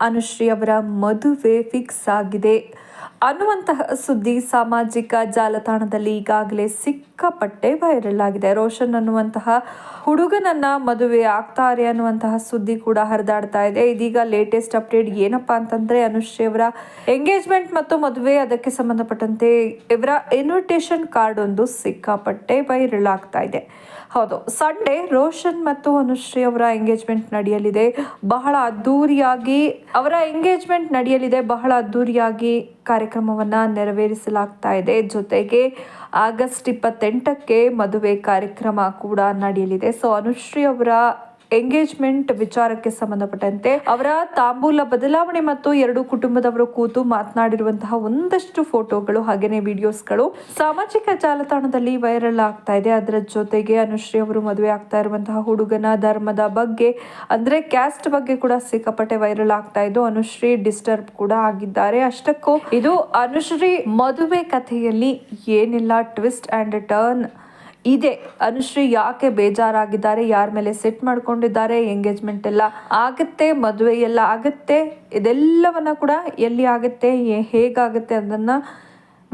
ಅನುಶ್ರೀ ಅವರ ಮದುವೆ ಫಿಕ್ಸ್ ಆಗಿದೆ. ಅನ್ನುವಂತಹ ಸುದ್ದಿ ಸಾಮಾಜಿಕ ಜಾಲತಾಣದಲ್ಲಿ ಈಗಾಗಲೇ ಸಿಕ್ಕಾಪಟ್ಟೆ ವೈರಲ್ ಆಗಿದೆ. ರೋಷನ್ ಅನ್ನುವಂತಹ ಹುಡುಗನನ್ನ ಮದುವೆ ಆಗ್ತಾರೆ ಅನ್ನುವಂತಹ ಸುದ್ದಿ ಕೂಡ ಹರಿದಾಡ್ತಾ ಇದೆ. ಇದೀಗ ಲೇಟೆಸ್ಟ್ ಅಪ್ಡೇಟ್ ಏನಪ್ಪಾ ಅಂತಂದ್ರೆ, ಅನುಶ್ರೀ ಅವರ ಎಂಗೇಜ್ಮೆಂಟ್ ಮತ್ತು ಮದುವೆ ಅದಕ್ಕೆ ಸಂಬಂಧಪಟ್ಟಂತೆ ಇವರ ಇನ್ವಿಟೇಷನ್ ಕಾರ್ಡ್ ಒಂದು ಸಿಕ್ಕಾಪಟ್ಟೆ ವೈರಲ್ ಆಗ್ತಾ ಇದೆ. ಹೌದು. ಸಂಡೇ ರೋಷನ್ ಮತ್ತು ಅನುಶ್ರೀ ಅವರ ಎಂಗೇಜ್ಮೆಂಟ್ ನಡೆಯಲಿದೆ. ಬಹಳ ಅದ್ದೂರಿಯಾಗಿ ಅವರ ಎಂಗೇಜ್ಮೆಂಟ್ ನಡೆಯಲಿದೆ. ಬಹಳ ಅದ್ದೂರಿಯಾಗಿ ಕಾರ್ಯಕ್ರಮವನ್ನ ನೆರವೇರಿಸಲಾಗ್ತಾ ಇದೆ. ಜೊತೆಗೆ ಆಗಸ್ಟ್ ಇಪ್ಪತ್ತೆಂಟಕ್ಕೆ ಮದುವೆ ಕಾರ್ಯಕ್ರಮ ಕೂಡ ನಡೆಯಲಿದೆ. ಸೊ ಅನುಶ್ರೀ ಅವರ ಎಂಗೇಜ್ಮೆಂಟ್ ವಿಚಾರಕ್ಕೆ ಸಂಬಂಧಪಟ್ಟಂತೆ ಅವರ ತಾಂಬೂಲ ಬದಲಾವಣೆ ಮತ್ತು ಎರಡು ಕುಟುಂಬದವರು ಕೂತು ಮಾತನಾಡಿರುವಂತಹ ಒಂದಷ್ಟು ಫೋಟೋಗಳು ಹಾಗೇನೆ ವಿಡಿಯೋಸ್ಗಳು ಸಾಮಾಜಿಕ ಜಾಲತಾಣದಲ್ಲಿ ವೈರಲ್ ಆಗ್ತಾ ಇದೆ. ಅದರ ಜೊತೆಗೆ ಅನುಶ್ರೀ ಅವರು ಮದುವೆ ಆಗ್ತಾ ಇರುವಂತಹ ಹುಡುಗನ ಧರ್ಮದ ಬಗ್ಗೆ, ಅಂದ್ರೆ ಕ್ಯಾಸ್ಟ್ ಬಗ್ಗೆ ಕೂಡ ಸಿಕ್ಕಾಪಟ್ಟೆ ವೈರಲ್ ಆಗ್ತಾ ಇದ್ದು ಅನುಶ್ರೀ ಡಿಸ್ಟರ್ಬ್ ಕೂಡ ಆಗಿದ್ದಾರೆ. ಅಷ್ಟಕ್ಕೂ ಇದು ಅನುಶ್ರೀ ಮದುವೆ ಕಥೆಯಲ್ಲಿ ಏನಿಲ್ಲ, ಟ್ವಿಸ್ಟ್ ಅಂಡ್ ಟರ್ನ್ ಇದೆ. ಅನುಶ್ರೀ ಯಾಕೆ ಬೇಜಾರಾಗಿದ್ದಾರೆ? ಯಾರ ಮೇಲೆ ಸೆಟ್ ಮಾಡ್ಕೊಂಡಿದ್ದಾರೆ? ಎಂಗೇಜ್ಮೆಂಟ್ ಎಲ್ಲ ಆಗುತ್ತೆ? ಮದುವೆ ಎಲ್ಲ ಆಗುತ್ತೆ? ಇದೆಲ್ಲವನ್ನ ಕೂಡ ಎಲ್ಲಿ ಆಗುತ್ತೆ? ಹೇಗಾಗುತ್ತೆ? ಅದನ್ನ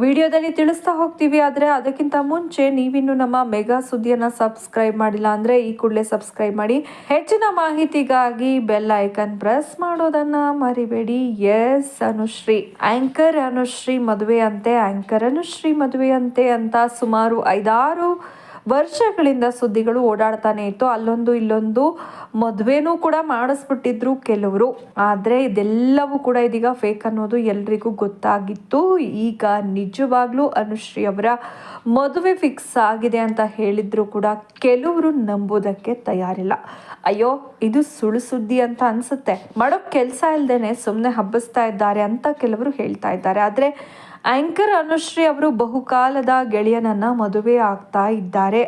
ವಿಡಿಯೋದಲ್ಲಿ ತಿಳಿಸ್ತಾ ಹೋಗ್ತೀವಿ, ಆದರೆ ಅದಕ್ಕಿಂತ ಮುಂಚೆ ನೀವಿನ್ನು ನಮ್ಮ ಮೆಗಾ ಸುದ್ದಿಯನ್ನು ಸಬ್ಸ್ಕ್ರೈಬ್ ಮಾಡಿಲ್ಲ ಅಂದರೆ ಈ ಕೂಡಲೇ ಸಬ್ಸ್ಕ್ರೈಬ್ ಮಾಡಿ. ಹೆಚ್ಚಿನ ಮಾಹಿತಿಗಾಗಿ ಬೆಲ್ ಐಕನ್ ಪ್ರೆಸ್ ಮಾಡೋದನ್ನು ಮರಿಬೇಡಿ. ಎಸ್ ಅನುಶ್ರೀ. ಆಂಕರ್ ಅನುಶ್ರೀ ಮದುವೆಯಂತೆ ಆಂಕರ್ ಅನುಶ್ರೀ ಮದುವೆಯಂತೆ ಅಂತ ಸುಮಾರು ಐದಾರು ವರ್ಷಗಳಿಂದ ಸುದ್ದಿಗಳು ಓಡಾಡ್ತಾನೆ ಇತ್ತು. ಅಲ್ಲೊಂದು ಇಲ್ಲೊಂದು ಮದುವೆನೂ ಕೂಡ ಮಾಡಿಸ್ಬಿಟ್ಟಿದ್ರು ಕೆಲವರು. ಆದರೆ ಇದೆಲ್ಲವೂ ಕೂಡ ಇದೀಗ ಫೇಕ್ ಅನ್ನೋದು ಎಲ್ರಿಗೂ ಗೊತ್ತಾಗಿತ್ತು. ಈಗ ನಿಜವಾಗ್ಲೂ ಅನುಶ್ರೀ ಅವರ ಮದುವೆ ಫಿಕ್ಸ್ ಆಗಿದೆ ಅಂತ ಹೇಳಿದ್ರು ಕೂಡ ಕೆಲವರು ನಂಬೋದಕ್ಕೆ ತಯಾರಿಲ್ಲ. ಅಯ್ಯೋ, ಇದು ಸುಳ್ಳು ಸುದ್ದಿ ಅಂತ ಅನ್ಸುತ್ತೆ. ಮಾಡೋ ಕೆಲಸ ಇಲ್ಲದೇನೆ ಸುಮ್ಮನೆ ಹಬ್ಬಿಸ್ತಾ ಇದ್ದಾರೆ ಅಂತ ಕೆಲವರು ಹೇಳ್ತಾ ಇದ್ದಾರೆ. ಆದರೆ ಆಂಕರ್ ಅನುಶ್ರೀ ಅವರು ಬಹುಕಾಲದ ಗೆಳೆಯನನ್ನು ಮದುವೆ ಆಗ್ತಾ ಇದ್ದಾರೆ.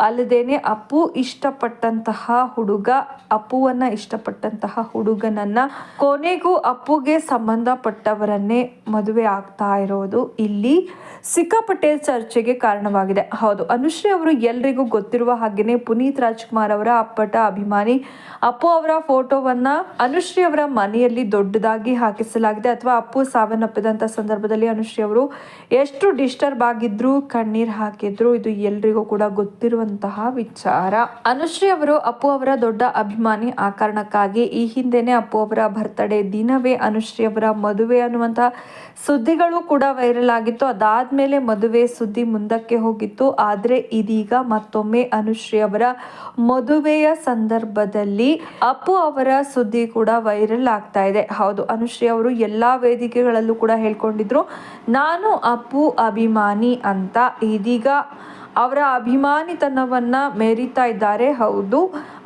ಅಲ್ಲದೇನೆ ಅಪ್ಪು ಇಷ್ಟಪಟ್ಟಂತಹ ಹುಡುಗ, ಅಪ್ಪುವನ್ನ ಇಷ್ಟಪಟ್ಟಂತಹ ಹುಡುಗನನ್ನ ಕೊನೆಗೂ ಅಪ್ಪುಗೆ ಸಂಬಂಧಪಟ್ಟವರನ್ನೇ ಮದುವೆ ಆಗ್ತಾ ಇರೋದು ಇಲ್ಲಿ. ಸಿಕ್ಕಾಪಟ್ಟೆ ಚರ್ಚೆಗೆ ಕಾರಣವಾಗಿದೆ. ಹೌದು, ಅನುಶ್ರೀ ಅವರು ಎಲ್ರಿಗೂ ಗೊತ್ತಿರುವ ಹಾಗೆಯೇ ಪುನೀತ್ ರಾಜ್ಕುಮಾರ್ ಅವರ ಅಪ್ಪಟ ಅಭಿಮಾನಿ, ಅಪ್ಪು ಅವರ ಫೋಟೋವನ್ನ ಅನುಶ್ರೀ ಅವರ ಮನೆಯಲ್ಲಿ ದೊಡ್ಡದಾಗಿ ಹಾಕಿಸಲಾಗಿದೆ. ಅಥವಾ ಅಪ್ಪು ಸಾವನ್ನಪ್ಪಿದಂಥ ಸಂದರ್ಭದಲ್ಲಿ ಅನುಶ್ರೀ ಅವರು ಎಷ್ಟು ಡಿಸ್ಟರ್ಬ್ ಆಗಿದ್ರು, ಕಣ್ಣೀರು ಹಾಕಿದ್ರು, ಇದು ಎಲ್ರಿಗೂ ಕೂಡ ಗೊತ್ತಿರುವಂತಹ ವಿಚಾರ. ಅನುಶ್ರೀ ಅವರು ಅಪ್ಪು ಅವರ ದೊಡ್ಡ ಅಭಿಮಾನಿ ಆ ಕಾರಣಕ್ಕಾಗಿ ಈ ಹಿಂದೆನೆ ಅಪ್ಪು ಅವರ ಬರ್ತಡೇ ದಿನವೇ ಅನುಶ್ರೀ ಅವರ ಮದುವೆ ಅನ್ನುವಂತಹ ಸುದ್ದಿಗಳು ಕೂಡ ವೈರಲ್ ಆಗಿತ್ತು. ಅದಾದ್ಮೇಲೆ ಮದುವೆ ಸುದ್ದಿ ಮುಂದಕ್ಕೆ ಹೋಗಿತ್ತು. ಆದರೆ ಇದೀಗ ಮತ್ತೊಮ್ಮೆ ಅನುಶ್ರೀ ಅವರ ಮದುವೆಯ ಸಂದರ್ಭದಲ್ಲಿ ಅಪ್ಪು ಅವರ ಸುದ್ದಿ ಕೂಡ ವೈರಲ್ ಆಗ್ತಾ ಇದೆ. ಹೌದು, ಅನುಶ್ರೀ ಅವರು ಎಲ್ಲಾ ವೇದಿಕೆಗಳಲ್ಲೂ ಕೂಡ ಹೇಳ್ಕೊಂಡಿದ್ರು, ನಾನು ಅಪ್ಪು ಅಭಿಮಾನಿ ಅಂತ. ಇದೀಗ ಅವರ ಅಭಿಮಾನಿತನವನ್ನ ಮೆರಿತಾ ಇದ್ದಾರೆ. ಹೌದು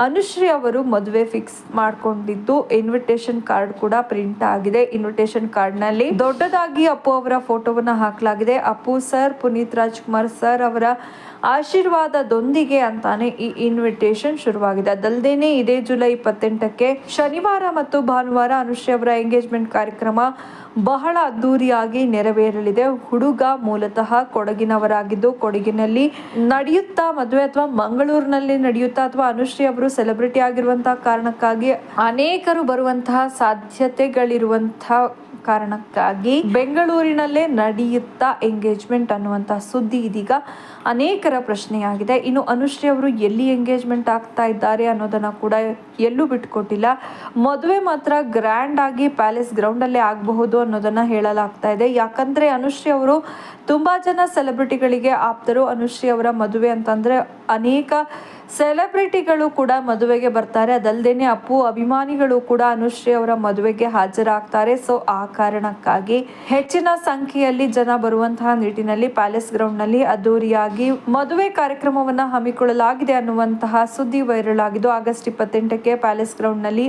ಅನುಶ್ರೀ ಅವರು ಮದುವೆ ಫಿಕ್ಸ್ ಮಾಡ್ಕೊಂಡಿದ್ದು ಇನ್ವಿಟೇಷನ್ ಕಾರ್ಡ್ ಕೂಡ ಪ್ರಿಂಟ್ ಆಗಿದೆ. ಇನ್ವಿಟೇಷನ್ ಕಾರ್ಡ್ನಲ್ಲಿ ದೊಡ್ಡದಾಗಿ ಅಪ್ಪು ಅವರ ಫೋಟೋವನ್ನ ಹಾಕಲಾಗಿದೆ. ಅಪ್ಪು ಸರ್ ಪುನೀತ್ ರಾಜ್ಕುಮಾರ್ ಸರ್ ಅವರ ಆಶೀರ್ವಾದದೊಂದಿಗೆ ಅಂತಾನೆ ಈ ಇನ್ವಿಟೇಷನ್ ಶುರುವಾಗಿದೆ. ಅದಲ್ಲದೇನೆ ಇದೇ ಜುಲೈ ಇಪ್ಪತ್ತೆಂಟಕ್ಕೆ ಶನಿವಾರ ಮತ್ತು ಭಾನುವಾರ ಅನುಶ್ರೀ ಅವರ ಎಂಗೇಜ್ಮೆಂಟ್ ಕಾರ್ಯಕ್ರಮ ಬಹಳ ಅದ್ದೂರಿಯಾಗಿ ನೆರವೇರಲಿದೆ. ಹುಡುಗ ಮೂಲತಃ ಕೊಡಗಿನವರಾಗಿದ್ದು, ಕೊಡಗಿನಲ್ಲಿ ನಡೆಯುತ್ತಾ ಮದುವೆ ಅಥವಾ ಮಂಗಳೂರಿನಲ್ಲಿ ನಡೆಯುತ್ತಾ ಅಥವಾ ಅನುಶ್ರೀ ಅವರು ಸೆಲೆಬ್ರಿಟಿ ಆಗಿರುವಂತಹ ಕಾರಣಕ್ಕಾಗಿ ಅನೇಕರು ಬರುವಂತಹ ಸಾಧ್ಯತೆಗಳಿರುವಂತಹ ಕಾರಣಕ್ಕಾಗಿ ಬೆಂಗಳೂರಿನಲ್ಲೇ ನಡೆಯುತ್ತಾ ಎಂಗೇಜ್ಮೆಂಟ್ ಅನ್ನುವಂತಹ ಸುದ್ದಿ ಇದೀಗ ಅನೇಕರ ಪ್ರಶ್ನೆಯಾಗಿದೆ. ಇನ್ನು ಅನುಶ್ರೀ ಅವರು ಎಲ್ಲಿ ಎಂಗೇಜ್ಮೆಂಟ್ ಆಗ್ತಾ ಇದ್ದಾರೆ ಅನ್ನೋದನ್ನು ಕೂಡ ಎಲ್ಲೂ ಬಿಟ್ಕೊಟ್ಟಿಲ್ಲ. ಮದುವೆ ಮಾತ್ರ ಗ್ರ್ಯಾಂಡ್ ಆಗಿ ಪ್ಯಾಲೇಸ್ ಗ್ರೌಂಡಲ್ಲೇ ಆಗಬಹುದು ಅನ್ನೋದನ್ನು ಹೇಳಲಾಗ್ತಾ ಇದೆ. ಯಾಕಂದರೆ ಅನುಶ್ರೀ ಅವರು ತುಂಬ ಜನ ಸೆಲೆಬ್ರಿಟಿಗಳಿಗೆ ಆಪ್ತರು. ಅನುಶ್ರೀ ಅವರ ಮದುವೆ ಅಂತಂದರೆ ಅನೇಕ ಸೆಲೆಬ್ರಿಟಿಗಳು ಕೂಡ ಮದುವೆಗೆ ಬರ್ತಾರೆ. ಅದಲ್ಲದೇ ಅಪ್ಪು, ಅಭಿಮಾನಿಗಳು ಕೂಡ ಅನುಶ್ರೀ ಅವರ ಮದುವೆಗೆ ಹಾಜರಾಗ್ತಾರೆ. ಸೊ ಆ ಕಾರಣಕ್ಕಾಗಿ ಹೆಚ್ಚಿನ ಸಂಖ್ಯೆಯಲ್ಲಿ ಜನ ಬರುವಂತಹ ನಿಟ್ಟಿನಲ್ಲಿ ಪ್ಯಾಲೇಸ್ ಗ್ರೌಂಡ್ನಲ್ಲಿ ಅದ್ದೂರಿಯಾಗಿ ಮದುವೆ ಕಾರ್ಯಕ್ರಮವನ್ನು ಹಮ್ಮಿಕೊಳ್ಳಲಾಗಿದೆ ಅನ್ನುವಂತಹ ಸುದ್ದಿ ವೈರಲ್ ಆಗಿದ್ದು ಆಗಸ್ಟ್ ಇಪ್ಪತ್ತೆಂಟಕ್ಕೆ ಪ್ಯಾಲೇಸ್ ಗ್ರೌಂಡ್ನಲ್ಲಿ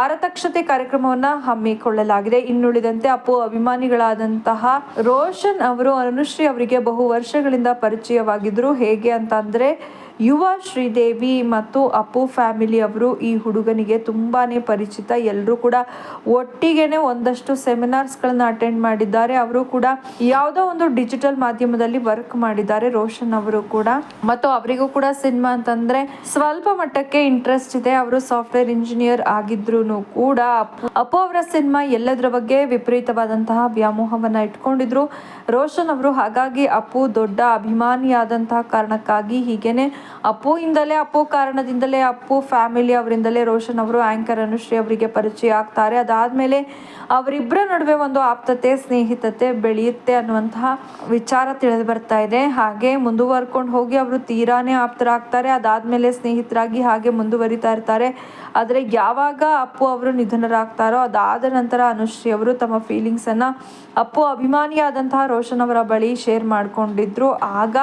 ಆರತಕ್ಷತೆ ಕಾರ್ಯಕ್ರಮವನ್ನು ಹಮ್ಮಿಕೊಳ್ಳಲಾಗಿದೆ. ಇನ್ನುಳಿದಂತೆ ಅಪ್ಪು ಅಭಿಮಾನಿಗಳಾದಂತಹ ರೋಷನ್ ಅವರು, ಅನುಶ್ರೀ ಅವರಿಗೆ ಬಹು ವರ್ಷಗಳಿಂದ ಪರಿಚಯವಾಗಿದ್ದರು ಹೇಗೆ ಅಂತ ಅಂದ್ರೆ ಯುವ ಶ್ರೀದೇವಿ ಮತ್ತು ಅಪ್ಪು ಫ್ಯಾಮಿಲಿ ಅವರು ಈ ಹುಡುಗನಿಗೆ ತುಂಬಾ ಪರಿಚಿತ. ಎಲ್ಲರೂ ಕೂಡ ಒಟ್ಟಿಗೆನೆ ಒಂದಷ್ಟು ಸೆಮಿನಾರ್ಸ್ಗಳನ್ನ ಅಟೆಂಡ್ ಮಾಡಿದ್ದಾರೆ. ಅವರು ಕೂಡ ಯಾವುದೋ ಒಂದು ಡಿಜಿಟಲ್ ಮಾಧ್ಯಮದಲ್ಲಿ ವರ್ಕ್ ಮಾಡಿದ್ದಾರೆ ರೋಷನ್ ಅವರು ಕೂಡ. ಮತ್ತು ಅವರಿಗೂ ಕೂಡ ಸಿನಿಮಾ ಅಂತಂದ್ರೆ ಸ್ವಲ್ಪ ಮಟ್ಟಕ್ಕೆ ಇಂಟ್ರೆಸ್ಟ್ ಇದೆ. ಅವರು ಸಾಫ್ಟ್ವೇರ್ ಇಂಜಿನಿಯರ್ ಆಗಿದ್ರು ಕೂಡ ಅಪ್ಪು- ಅಪ್ಪು ಅವರ ಸಿನಿಮಾ ಎಲ್ಲದರ ಬಗ್ಗೆ ವಿಪರೀತವಾದಂತಹ ವ್ಯಾಮೋಹವನ್ನ ಇಟ್ಕೊಂಡಿದ್ರು. ರೋಷನ್ ಅವರು ಹಾಗಾಗಿ ಅಪ್ಪು ದೊಡ್ಡ ಅಭಿಮಾನಿಯಾದಂತಹ ಕಾರಣಕ್ಕಾಗಿ ಹೀಗೇನೆ ಅಪ್ಪು ಇಂದಲೇ, ಅಪ್ಪು ಕಾರಣದಿಂದಲೇ, ಅಪ್ಪು ಫ್ಯಾಮಿಲಿ ಅವರಿಂದಲೇ ರೋಷನ್ ಅವರು ಆಂಕರ್ ಅನುಶ್ರೀ ಅವರಿಗೆ ಪರಿಚಯ ಆಗ್ತಾರೆ. ಅದಾದ್ಮೇಲೆ ಅವರಿಬ್ಬರ ನಡುವೆ ಒಂದು ಆಪ್ತತೆ, ಸ್ನೇಹಿತತೆ ಬೆಳೆಯುತ್ತೆ ಅನ್ನುವಂತಹ ವಿಚಾರ ತಿಳಿದು ಬರ್ತಾ ಇದೆ. ಹಾಗೆ ಮುಂದುವರ್ಕೊಂಡು ಹೋಗಿ ಅವರು ತೀರಾನೇ ಆಪ್ತರಾಗ್ತಾರೆ. ಅದಾದಮೇಲೆ ಸ್ನೇಹಿತರಾಗಿ ಹಾಗೆ ಮುಂದುವರಿತಾ ಇರ್ತಾರೆ. ಆದರೆ ಯಾವಾಗ ಅಪ್ಪು ಅವರು ನಿಧನರಾಗ್ತಾರೋ, ಅದಾದ ನಂತರ ಅನುಶ್ರೀ ಅವರು ತಮ್ಮ ಫೀಲಿಂಗ್ಸ್ ಅನ್ನ ಅಪ್ಪು ಅಭಿಮಾನಿಯಾದಂತಹ ರೋಷನ್ ಅವರ ಬಳಿ ಶೇರ್ ಮಾಡ್ಕೊಂಡಿದ್ರು. ಆಗ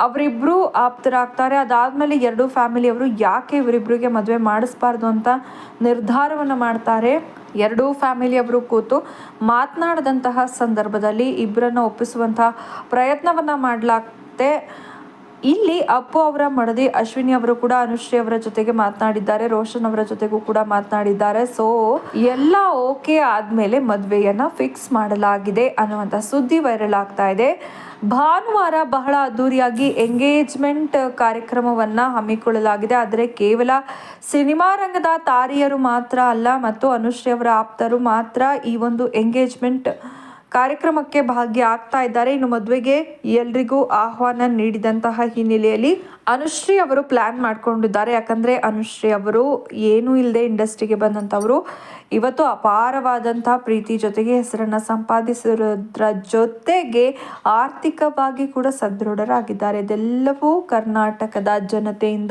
ಅವರಿಬ್ರು ಆಪ್ತರಾಗ್ತಾರೆ. ಅದಾದಮೇಲೆ ಎರಡು ಫ್ಯಾಮಿಲಿಯವರು ಯಾಕೆ ಇವರಿಬ್ರಿಗೆ ಮದುವೆ ಮಾಡಿಸ್ಬಾರ್ದು ಅಂತ ನಿರ್ಧಾರವನ್ನು ಮಾಡ್ತಾರೆ. ಎರಡೂ ಫ್ಯಾಮಿಲಿಯವರು ಕೂತು ಮಾತನಾಡಿದಂತಹ ಸಂದರ್ಭದಲ್ಲಿ ಇಬ್ಬರನ್ನ ಒಪ್ಪಿಸುವಂತಹ ಪ್ರಯತ್ನವನ್ನ ಮಾಡಲಾಗ್ತೆ. ಇಲ್ಲಿ ಅಪ್ಪು ಅವರ ಮಡದಿ, ಅಶ್ವಿನಿ ಅವರು ಕೂಡ, ಅನುಶ್ರೀ ಅವರ ಜೊತೆಗೆ ಮಾತನಾಡಿದ್ದಾರೆ, ರೋಷನ್ ಅವರ ಜೊತೆಗೂ ಕೂಡ ಮಾತನಾಡಿದ್ದಾರೆ. ಸೊ ಎಲ್ಲ ಓಕೆ ಆದ್ಮೇಲೆ ಮದುವೆಯನ್ನ ಫಿಕ್ಸ್ ಮಾಡಲಾಗಿದೆ ಅನ್ನುವಂಥ ಸುದ್ದಿ ವೈರಲ್ ಆಗ್ತಾ ಇದೆ. ಭಾನುವಾರ ಬಹಳ ಅದ್ದೂರಿಯಾಗಿ ಎಂಗೇಜ್ಮೆಂಟ್ ಕಾರ್ಯಕ್ರಮವನ್ನ ಹಮ್ಮಿಕೊಳ್ಳಲಾಗಿದೆ. ಆದರೆ ಕೇವಲ ಸಿನಿಮಾ ರಂಗದ ತಾರಿಯರು ಮಾತ್ರ ಅಲ್ಲ, ಮತ್ತು ಅನುಶ್ರೀ ಅವರ ಆಪ್ತರು ಮಾತ್ರ ಈ ಒಂದು ಎಂಗೇಜ್ಮೆಂಟ್ ಕಾರ್ಯಕ್ರಮಕ್ಕೆ ಭಾಗ್ಯ ಆಗ್ತಾ ಇದ್ದಾರೆ. ಇನ್ನು ಮದುವೆಗೆ ಎಲ್ರಿಗೂ ಆಹ್ವಾನ ನೀಡಿದಂತಹ ಹಿನ್ನೆಲೆಯಲ್ಲಿ ಅನುಶ್ರೀ ಅವರು ಪ್ಲಾನ್ ಮಾಡ್ಕೊಂಡಿದ್ದಾರೆ. ಯಾಕಂದ್ರೆ ಅನುಶ್ರೀ ಅವರು ಏನೂ ಇಲ್ಲದೆ ಇಂಡಸ್ಟ್ರಿಗೆ ಬಂದಂಥವರು. ಇವತ್ತು ಅಪಾರವಾದಂತಹ ಪ್ರೀತಿ ಜೊತೆಗೆ ಹೆಸರನ್ನ ಸಂಪಾದಿಸಿರೋದ್ರ ಜೊತೆಗೆ ಆರ್ಥಿಕವಾಗಿ ಕೂಡ ಸದೃಢರಾಗಿದ್ದಾರೆ. ಇದೆಲ್ಲವೂ ಕರ್ನಾಟಕದ ಜನತೆಯಿಂದ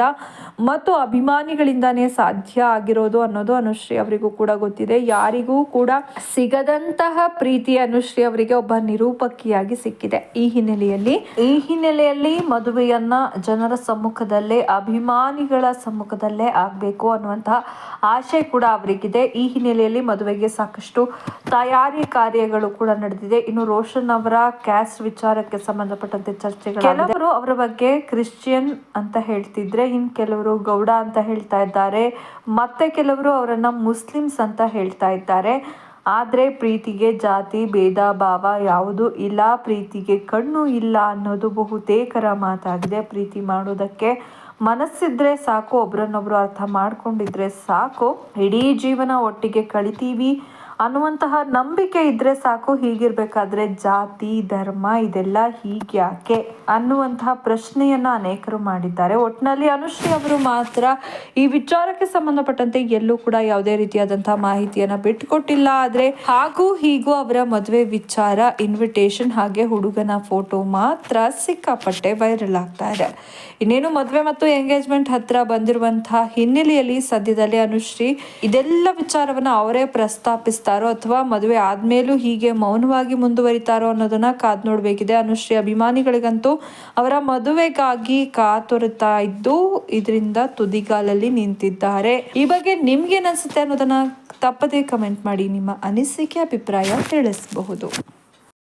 ಮತ್ತು ಅಭಿಮಾನಿಗಳಿಂದಾನೇ ಸಾಧ್ಯ ಆಗಿರೋದು ಅನ್ನೋದು ಅನುಶ್ರೀ ಅವರಿಗೂ ಕೂಡ ಗೊತ್ತಿದೆ. ಯಾರಿಗೂ ಕೂಡ ಸಿಗದಂತಹ ಪ್ರೀತಿ ಅನುಶ್ರೀ ಅವರಿಗೆ ಒಬ್ಬ ನಿರೂಪಕಿಯಾಗಿ ಸಿಕ್ಕಿದೆ. ಈ ಹಿನ್ನೆಲೆಯಲ್ಲಿ ಈ ಹಿನ್ನೆಲೆಯಲ್ಲಿ ಮದುವೆಯನ್ನ ಜನರ ಸಮ್ಮುಖದಲ್ಲೇ, ಅಭಿಮಾನಿಗಳ ಸಮ್ಮುಖದಲ್ಲೇ ಆಗ್ಬೇಕು ಅನ್ನುವಂತಹ ಆಶೆ ಕೂಡ ಅವರಿಗಿದೆ. ಈ ಹಿನ್ನೆಲೆಯಲ್ಲಿ ಮದುವೆಗೆ ಸಾಕಷ್ಟು ತಯಾರಿ ಕಾರ್ಯಗಳು ಕೂಡ ನಡೆದಿದೆ. ಇನ್ನು ರೋಷನ್ ಅವರ ಕ್ಯಾಸ್ಟ್ ವಿಚಾರಕ್ಕೆ ಸಂಬಂಧಪಟ್ಟಂತೆ ಚರ್ಚೆಗಳು ಕೆಲವರು ಅವರ ಬಗ್ಗೆ ಕ್ರಿಶ್ಚಿಯನ್ ಅಂತ ಹೇಳ್ತಿದ್ರೆ, ಇನ್ ಕೆಲವರು ಗೌಡ ಅಂತ ಹೇಳ್ತಾ ಇದ್ದಾರೆ. ಮತ್ತೆ ಕೆಲವರು ಅವರನ್ನ ಮುಸ್ಲಿಮ್ಸ್ ಅಂತ ಹೇಳ್ತಾ ಇದ್ದಾರೆ. ಆದರೆ ಪ್ರೀತಿಗೆ ಜಾತಿ, ಭೇದ, ಭಾವ ಯಾವುದು ಇಲ್ಲ. ಪ್ರೀತಿಗೆ ಕಣ್ಣು ಇಲ್ಲ ಅನ್ನೋದು ಬಹುತೇಕರ ಮಾತಾಗಿದೆ. ಪ್ರೀತಿ ಮಾಡೋದಕ್ಕೆ ಮನಸ್ಸಿದ್ರೆ ಸಾಕು ಒಬ್ರನ್ನೊಬ್ರು ಅರ್ಥ ಮಾಡ್ಕೊಂಡಿದ್ರೆ ಸಾಕು. ಇಡೀ ಜೀವನ ಒಟ್ಟಿಗೆ ಕಳಿತೀವಿ. ಅನ್ನುವಂತಹ ನಂಬಿಕೆ ಇದ್ರೆ ಸಾಕು, ಹೀಗಿರ್ಬೇಕಾದ್ರೆ ಜಾತಿ, ಧರ್ಮ ಇದೆಲ್ಲ ಹೀಗ್ಯಾಕೆ ಅನ್ನುವಂತಹ ಪ್ರಶ್ನೆಯನ್ನ ಅನೇಕರು ಮಾಡಿದ್ದಾರೆ. ಒಟ್ಟಿನಲ್ಲಿ ಅನುಶ್ರೀ ಅವರು ಮಾತ್ರ ಈ ವಿಚಾರಕ್ಕೆ ಸಂಬಂಧಪಟ್ಟಂತೆ ಎಲ್ಲೂ ಕೂಡ ಯಾವುದೇ ರೀತಿಯಾದಂತಹ ಮಾಹಿತಿಯನ್ನ ಬಿಟ್ಟುಕೊಟ್ಟಿಲ್ಲ. ಆದ್ರೆ ಹಾಗೂ ಹೀಗೂ ಅವರ ಮದುವೆ ವಿಚಾರ ಇನ್ವಿಟೇಷನ್ ಹಾಗೆ ಹುಡುಗನ ಫೋಟೋ ಮಾತ್ರ ಸಿಕ್ಕಾಪಟ್ಟೆ ವೈರಲ್ ಆಗ್ತಾ ಇದೆ. ಇನ್ನೇನು ಮದುವೆ ಮತ್ತು ಎಂಗೇಜ್ಮೆಂಟ್ ಹತ್ರ ಬಂದಿರುವಂತಹ ಹಿನ್ನೆಲೆಯಲ್ಲಿ ಸದ್ಯದಲ್ಲಿ ಅನುಶ್ರೀ ಇದೆಲ್ಲ ವಿಚಾರವನ್ನ ಅವರೇ ಪ್ರಸ್ತಾಪಿಸ್ತಾರೋ ಅಥವಾ ಮದುವೆ ಆದ್ಮೇಲೂ ಹೀಗೆ ಮೌನವಾಗಿ ಮುಂದುವರಿತಾರೋ ಅನ್ನೋದನ್ನ ಕಾದ್ ನೋಡಬೇಕಿದೆ. ಅನುಶ್ರೀ ಅಭಿಮಾನಿಗಳಿಗಂತೂ ಅವರ ಮದುವೆಗಾಗಿ ಕಾತೊರತಾ ಇದ್ದು ಇದರಿಂದ ತುದಿಗಾಲಲ್ಲಿ ನಿಂತಿದ್ದಾರೆ. ಈ ಬಗ್ಗೆ ನಿಮ್ಗೆ ಅನ್ಸುತ್ತೆ ಅನ್ನೋದನ್ನ ತಪ್ಪದೇ ಕಮೆಂಟ್ ಮಾಡಿ. ನಿಮ್ಮ ಅನಿಸಿಕೆ, ಅಭಿಪ್ರಾಯ ತಿಳಿಸಬಹುದು.